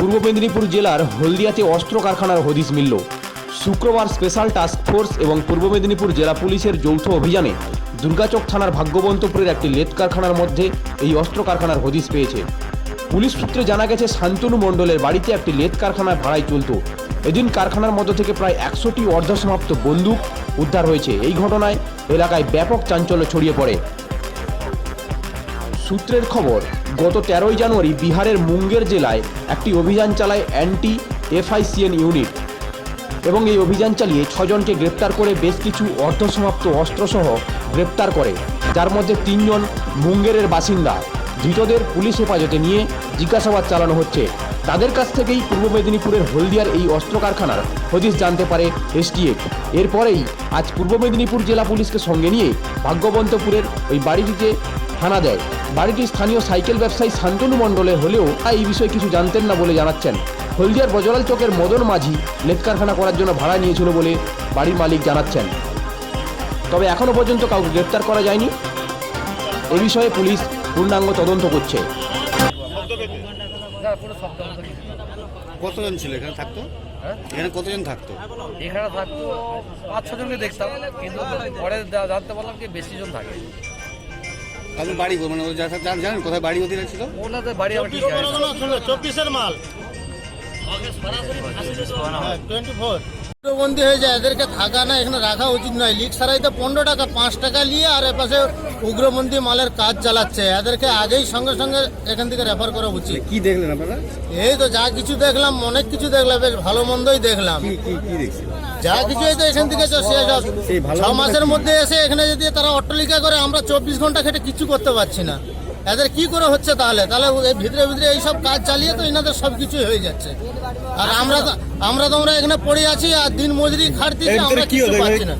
পূর্ব মেদিনীপুর জেলার হলদিয়াতে অস্ত্র কারখানার হদিস মিলল। শুক্রবার স্পেশাল টাস্ক ফোর্স এবং পূর্ব মেদিনীপুর জেলা পুলিশের যৌথ অভিযানে দুর্গাচক থানার ভাগ্যবন্তপুরের একটি লেদ কারখানার মধ্যে এই অস্ত্র কারখানার হদিস পেয়েছে। পুলিশ সূত্রে জানা গেছে, শান্তনু মণ্ডলের বাড়িতে একটি লেদ কারখানায় ভাড়ায় চলত। এদিন কারখানার মধ্য থেকে প্রায় একশোটি অর্ধসমাপ্ত বন্দুক উদ্ধার হয়েছে। এই ঘটনায় এলাকায় ব্যাপক চাঞ্চল্য ছড়িয়ে পড়ে। সূত্রের খবর গত তেরোই জানুয়ারি বিহারের মুঙ্গের জেলায় একটি অভিযান চালায় অ্যান্টি এফআইসিএন ইউনিট এবং এই অভিযান চালিয়ে ছজনকে গ্রেপ্তার করে বেশ কিছু অর্ধসমাপ্ত অস্ত্রসহ গ্রেপ্তার করে, যার মধ্যে তিনজন মুঙ্গেরের বাসিন্দা। ধৃতদের পুলিশ হেফাজতে নিয়ে জিজ্ঞাসাবাদ চালানো হচ্ছে। তাদের কাছ থেকেই পূর্ব মেদিনীপুরের হলদিয়ার এই অস্ত্র কারখানার হদিশ জানতে পারে এসটিএফ। এরপরেই আজ পূর্ব মেদিনীপুর জেলা পুলিশকে সঙ্গে নিয়ে ভাগ্যবন্তপুরের ওই বাড়িটিতে হানা দেয়। বাড়িটি স্থানীয় সাইকেল ব্যবসায়ী শান্তনু মণ্ডলের হলেও তা এই বিষয়ে কিছু জানতেন না বলে জানাচ্ছেন। হলদিয়ার বজলাল চকের মদন মাঝি লেদ কারখানা করার জন্য ভাড়া নিয়েছিল বলে বাড়ির মালিক জানাচ্ছেন। তবে এখনও পর্যন্ত কাউকে গ্রেপ্তার করা যায়নি। এ বিষয়ে পুলিশ পূর্ণাঙ্গ তদন্ত করছে। কতজন ছিল? এখানে থাকতো? হ্যাঁ? এখানে কতজন থাকতো? এখানে থাকতো পাঁচ ছজনকে দেখতাম কিন্তু পরে জানতে পারলাম কি বেশি জন থাকে। তাদের বাড়ি মানে জানেন কোথায় বাড়ি ওদের ছিল? ওনাদের বাড়ি ঠিক জানি টোয়েন্টি চব্বিশের মাল। বন্দি হয়ে যায় এদেরকে থাকা না এখানে রাখা উচিত নয়। লিক সারাইতে পনেরো টাকা পাঁচ টাকা নিয়ে আর এপাশে উগ্রবন্দি মালের কাজ চালাচ্ছে। এদেরকে আগেই সঙ্গে সঙ্গে এখান থেকে রেফার করা উচিত। কি দেখলেন আপনারা? এই তো যা কিছু দেখলাম অনেক কিছু দেখলাম বেশ ভালো মন্দই দেখলাম। যা কিছু এই তো এখান থেকে। ছ মাসের মধ্যে এসে এখানে যদি তারা অট্টলিকা করে আমরা চব্বিশ ঘণ্টা খেটে কিছু করতে পারছি না। এদের কি করে হচ্ছে তাহলে? তাহলে এই ভিতরে ভিতরে এইসব কাজ চালিয়ে তো এনাদের সব কিছুই হয়ে যাচ্ছে। আর আমরা তো আমরা তো আমরা এখানে পড়ে আছি আর দিন মজুরি খাটতেছি আমরা কিছু পাচ্ছি না।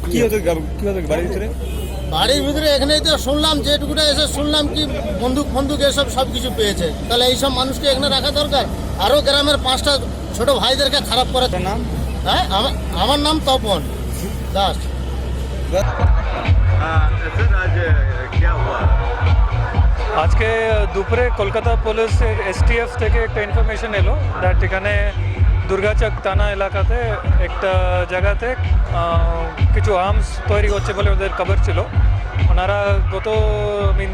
বাড়ির ভিতরে? এখানেই তো শুনলাম যেটুকুটা এসে শুনলাম কি বন্দুক ফন্দুক এসব সব কিছু পেয়েছে। তাহলে এইসব মানুষকে এখানে রাখা দরকার? আরও গ্রামের পাঁচটা ছোট ভাইদেরকে খারাপ করার নাম? হ্যাঁ আমার আমার নাম তপন দাস। আজকে দুপুরে কলকাতা পুলিশ এসটিএফ থেকে একটা ইনফরমেশন এলো দ্যাট এখানে দুর্গাচক থানা এলাকাতে একটা জায়গাতে কিছু আর্মস তৈরি হচ্ছে বলে ওদের খবর ছিল। ওনারা গত মিন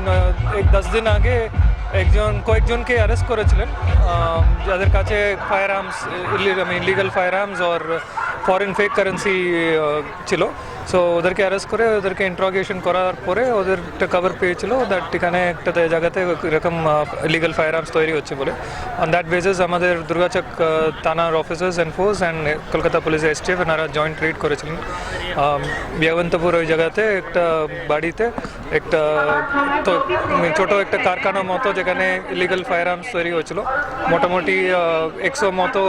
এক দশ দিন আগে একজন, কয়েকজনকে অ্যারেস্ট করেছিলেন। যাদের কাছে firearms illegal firearms or foreign fake currency ছিল। সো ওদেরকে অ্যারেস্ট করে, ওদেরকে ইন্ট্রোগেশন করার পরে ওদের একটা খবর পেয়েছিল দ্যাট এখানে একটা জায়গাতে এরকম ইলিগাল ফায়ার আর্মস তৈরি হচ্ছে বলে। অন দ্যাট বেসিস আমাদের দুর্গাচক থানার officers and force and Kolkata police STF এনারা জয়েন্ট রেড করেছিলেন। বিয়াবন্তপুর ওই জায়গাতে একটা বাড়িতে একটা, তো ছোট একটা কারখানার মতো যেখানে ইলিগাল ফায়ার আর্মস তৈরি হয়েছিল। মোটামুটি একশো মতো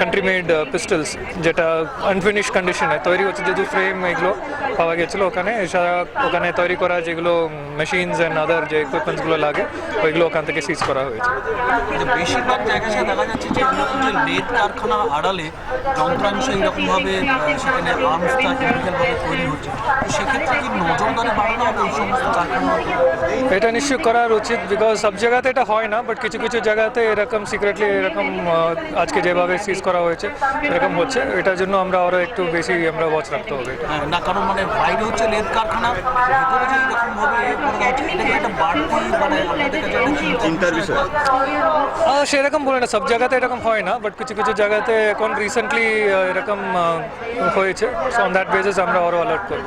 কান্ট্রি মেড পিস্টলস যেটা আনফিনিশ কন্ডিশনে তৈরি হচ্ছে। যেহেতু ফ্রেম এগুলো পাওয়া গেছিল ওখানে। এছাড়া ওখানে তৈরি করা যেগুলো মেশিনস অ্যান্ড আদার যে ইকুইপমেন্টসগুলো লাগে ওইগুলো ওখান থেকে সিজ করা হয়েছে। যে বেশিরভাগ জায়গায় দেখা যাচ্ছে যে যে লেদ কারখানা আড়ালে যন্ত্রাংশ এরকমভাবে আহ, সেখানে আর্মসটা কেমিক্যালভাবে তৈরি হচ্ছে। সেক্ষেত্রে কি নজরদারি বাড়ানো হবে এই সমস্ত কারখানা এটা নিশ্চয় করার উচিত বিকজ সব জায়গাতে এটা হয় না বাট কিছু কিছু জায়গাতে এরকম সিক্রেটলি এরকম আজকে যেভাবে সিজ করা হয়েছে এরকম হচ্ছে। এটার জন্য আমরা আরও একটু বেশি আমরা ওয়াচ রাখতে হবে হ্যাঁ, না কারণ মানে বাইরে হচ্ছে লেদ কারখানা ভেতরে যে এরকমভাবে একটা বাড়তি মানে চিন্তার বিষয়। সেরকম বলে না সব জায়গাতে এরকম হয় না বাট কিছু কিছু জায়গাতে এখন রিসেন্টলি এরকম হয়েছে। সো অন দ্যাট বেসিস আমরা আরও অ্যালার্ট করব।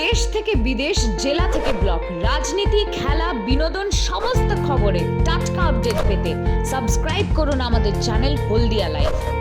দেশ থেকে বিদেশ জেলা থেকে ব্লক রাজনীতি খেলা বিনোদন সমস্ত খবরে টাটকা আপডেট পেতে সাবস্ক্রাইব করুন আমাদের চ্যানেল হলদিয়া লাইফ